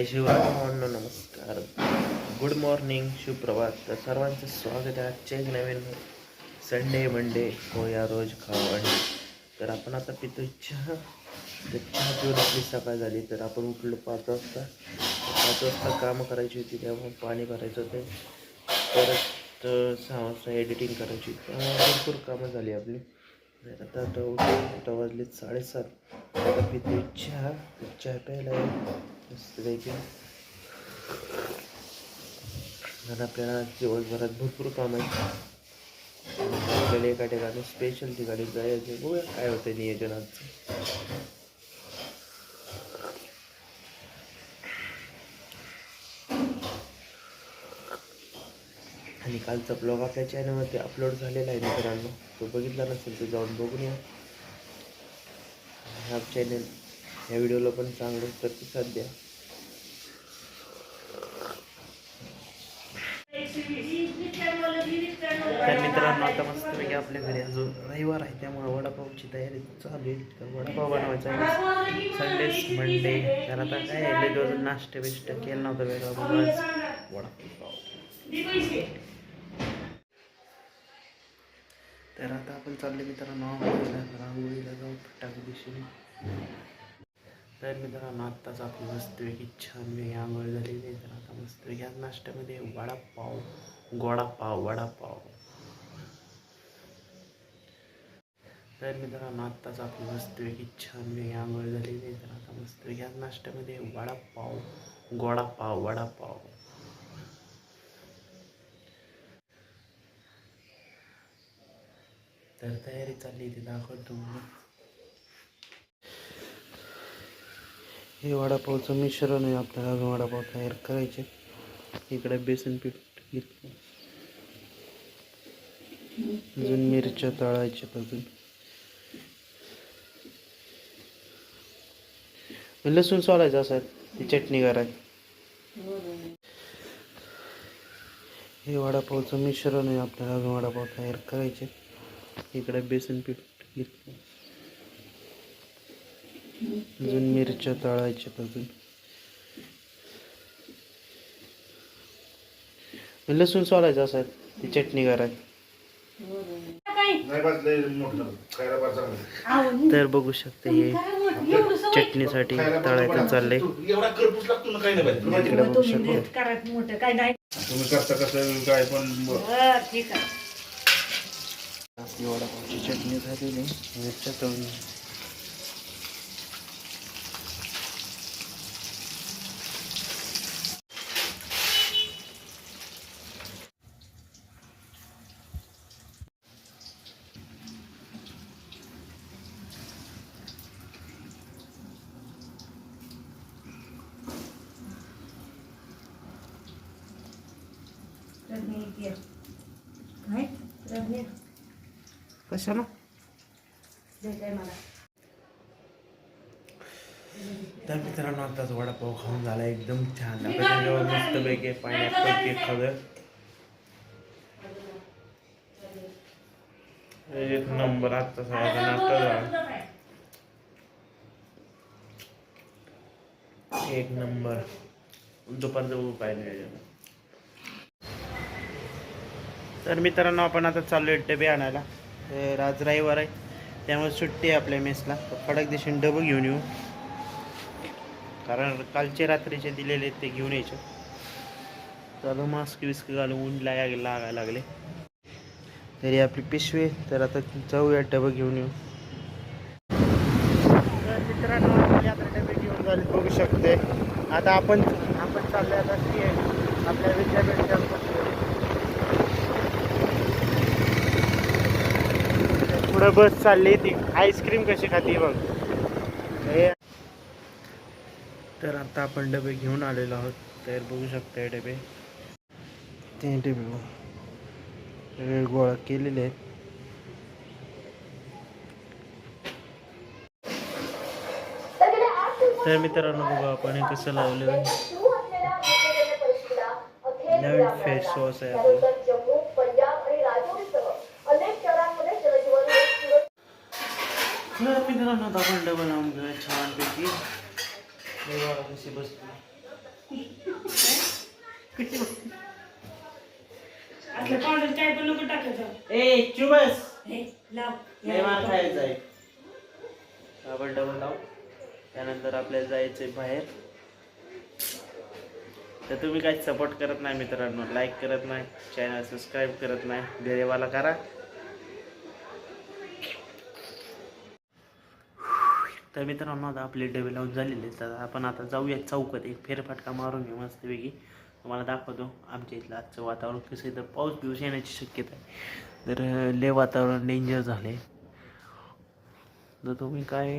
जय शिवराय नमस्कार. Good morning सुप्रभात. तर सर्वांचं स्वागत आहे आजच्या एक नवीन संडे मंडे हो या रोज खाऊ तर आपण आता पितो चहा. तर चहा पिऊन आपली सकाळ झाली. तर आपण उठलो पाच वाजता. पाच वाजता कामं करायची होती त्यामुळे पाणी भरायचं होते. परत सहा वाजता एडिटिंग करायची. त्यामुळे भरपूर कामं झाली आपली. आता आता उठलो वाजले साडेसात. आता पितो चहा. चहा प्यायला आहे. मस्तपैकी आणि आपल्याला दिवसभरात भरपूर काम आहे आपल्याला एका ठिकाणी स्पेशल ठिकाणी जायचं. बघूया काय होतं नियोजन आजचं आणि कालचा ब्लॉग आपल्या चॅनलवरती अपलोड झालेला आहे मित्रांनो. तो बघितला नसेल तर जाऊन बघून या. हा चॅनल या व्हिडिओला पण चांगलं प्रतिसाद द्या. तर मित्रांनो आता मस्तपैकी आपल्या घरी अजून रविवार आहे त्यामुळे वडापावची तयारी चालू आहे. तर वडापाव बनवायचा आहे. संडेच मंडे तर आता काय आहे, लय नाश्ता बिष्ट केला नव्हता वेगळा म्हणून वडापाव तर आता आपण चालले मित्रांनो आंघोळीला. आंघोळीला जाऊ फटाक दिशेने तर मित्रांनो आत्ताच आपली मस्तपैकी छान वेगळी आंघोळ झालेली आहे. तर आता मस्तपैकी आज नाश्त्यामध्ये वडापाव गोडापाव वडापाव. तर मित्रांनो आत्ताच आपली मस्तपैकी छान वेगळी आंघोळ झालेली आहे. तर आता मस्तपैकी आज नाश्त्यामध्ये वडापाव गोडापाव वडापाव. तर तयारी चालली ती दाखवतो हे वडापावचं मिश्रण आहे आपल्याला अजून वडापाव तयार करायचे. इकडे बेसन पीठ घेतलं. अजून मिरच्या तळायच्या अजून. लसूण सोलायचं असं ती चटणी करायची. हे वडापावचं मिश्रण आहे आपल्याला अजून वडापाव तयार करायचे. इकडे बेसन पीठ घेतलं. अजून मिरच्या तळायच्या अजून. लसूण सोलायचं असं ती चटणी करायची. तर बघू शकते हे चटणीसाठी तळायचं चाललंय. एवढा करपूस लागतो ना काही नाही पाहिजे इकडे बघू शकते. करायचं मोठं काय नाही. तुम्ही करता कसं काय पण बरं, ठीक आहे. आपली वडापावची चटणी झालेली मिरच्या तळून. काय कशाला तर मित्रांनो आताच वडापाव खाऊन झाला एकदम छान मस्त पैकी पायनॅपल केक खाल्लं एक नंबर सगळ्याचा नाश्ता झाला एक नंबर दुपारचं काय नाही त्याच्यात. तर मित्रांनो आपण आता चालू आहे डबे आणायला. तर आज रविवार आहे. त्यामुळे सुट्टी आहे आपल्या मेसला. तर कडक दिशेने डबं घेऊन येऊ. कारण कालचे रात्रीचे दिलेले ते घेऊन यायचे. चालू मास्क विस्क घालून ऊन लागा लागायला लागले. तरी आपली पिशवी तर आता जाऊया डबं घेऊन येऊ. तर मित्रांनो आपले आता डबे घेऊन झाले. बघू शकते. आता आपण आपण चाललोय आता आपल्या विद्यापीठ पुढं बस चालली ती आईस्क्रीम कशी खाती बघ. तर आता आपण डबे घेऊन आलेलो आहोत. तर बघू शकता डबे. ते डबे वेळ गोळा केलेले आहेत. तर मित्रांनो बघू आपण हे कसं लावलेलं आहे. नवीन फेस वॉश आहे आपलं तर मित्रांनो आपण डबल घेऊया छानपैकी बघा कशी बसते असलं पावडर काय। पण नको टाकायचं ए चुबस लाव लय मार खायचा आहे आपण डबल लाव त्यानंतर आपल्याला जायचंय बाहेर। तर तुम्ही काही सपोर्ट करत नाही मित्रांनो. लाईक करत नाही. चॅनल सबस्क्राईब करत नाही. गरीबाला करा. तर मित्रांनो आता आपले डबे लावून झालेले आहेत. तर आपण आता जाऊया चौकात. एक फेरफटका मारून घेऊ मस्तपैकी. तुम्हाला दाखवतो आमच्या इथलं आजचं वातावरण कसं आहे. तर पाऊस दिवस येण्याची शक्यता आहे. तर ले लय वातावरण डेंजर झाले तर तुम्ही काय